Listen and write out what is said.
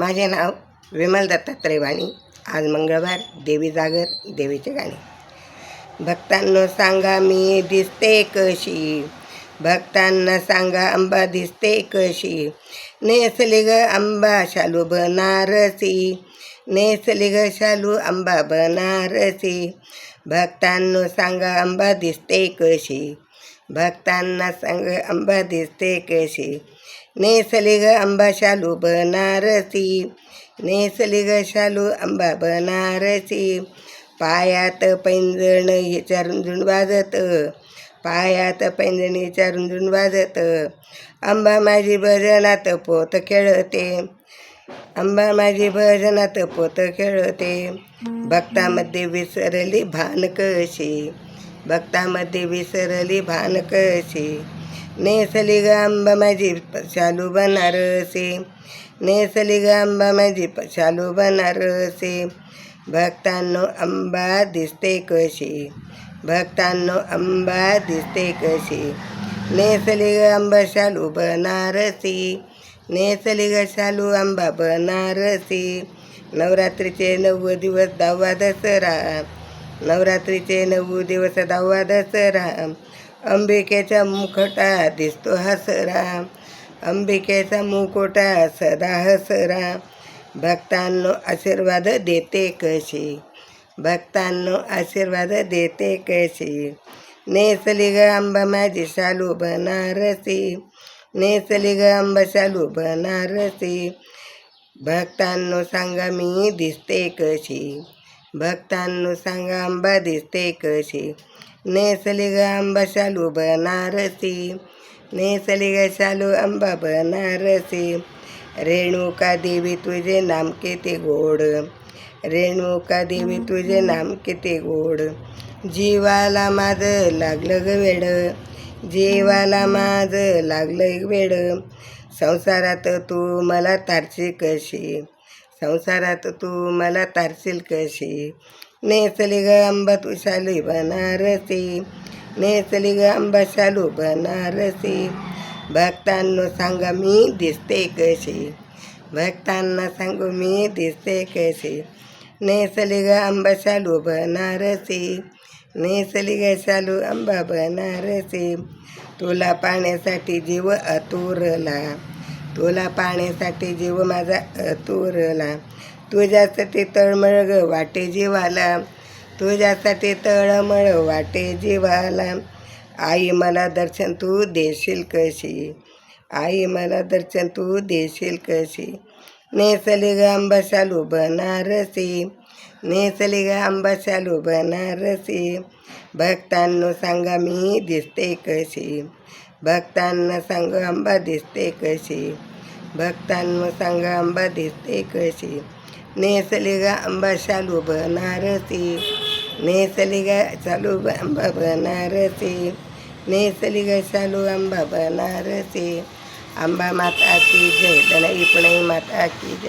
माझे नाव विमल दत्तात्रय वाणी आज मंगळवार देवी जागर देवीचे गाणे. भक्तांनो सांगा मी दिसते कशी? भक्तांना सांगा अंबा दिसते कशी? नेसली ग आंबा शालू बनारसी. नेसली ग शालू आंबा बनारसी. भक्तांनो सांगा अंबा दिसते कशी? भक्तांना सांग अंबा दिसते कशी नेसली ग आंबा शालू बनारसी. नेसली ग शालू आंबा बनारसी. पायात पैंजण विचारून झुंड वाजत. पायात पैंजण विचारून झुंड वाजत. अंबा माझी भजनात पोत खेळते. अंबा माझी भजनात पोत खेळते. भक्तामध्ये विसरली भान कशी? भक्तामध्ये विसरली भान कसे नेसली ग माझी शालू बनारसी. नेसली ग माझी शालू बनारसी. भक्तांनो अंबा दिसते कशी? भक्तांनो अंबा दिसते कशी? नेसली ग आंबा शालू बनारसी. नेसली ग शालू आंबा बनारसी. नवरात्रीचे नऊ दिवस दहावा दसरा. नवरात्रीचे नऊ दिवस दहावा दसरा. अंबिकेचा मुखटा दिसतो हसरा. अंबिकेचा मुकोटा सदा हसरा. भक्तांनो आशीर्वाद देते कशी? भक्तांनो आशीर्वाद देते कशी? नेसली ग आंबा माझी शालू बनारसी. नेसली ग आंबा शालू बनारसी. भक्तांनो सांगा मी दिसते कशी? भक्तांनो सांगा आंबा दिसते कशी नेसली ग आंबा शालू बनारसी. नेसली ग शालू आंबा बनारसी. रेणुका देवी तुझे नाम किती गोड? रेणुका देवी तुझे नाम किती गोड? जीवाला माझं लागलं ग वेड. जीवाला माझं लागलं वेड. संसारात तू मला तारशी कशी? संसारात तू मला तारशील कशी? नेसली ग आंबा तू शालू बनारसी. नेसली ग आंबा शालू बनारसी. भक्तांनो सांगा मी दिसते कशी? भक्तांना सांगू मी दिसते कशी? नेसली ग आंबा शालू बनारसी. नेसली ग शालू आंबा बनारसी. तुला पाण्यासाठी जीव अतुरला. तुला पाण्यासाठी जीव माझा अतुरला. तुझ्यासाठी तळमळ वाटे जीवाला. तुझ्यासाठी तळमळ वाटे जीवाला. आई मला दर्शन तू देशील कशी? आई मला दर्शन तू देशील कशी? नेसली ग आंबा शालू बनारसी. नेसली ग आंबा शालू बनारसी. भक्तांनो सांगा मी दिसते कशी? भक्तांना सांग आंबा दिसते कशी? भक्तांना सांग आंबा दिसते कशी? नेसली ग आंबा शालू बनारसी. नेसली ग शालू आंबा बनारसी. नेसली ग शालू आंबा बनारसी. आंबा माता की जय दलाई पण माता की जय.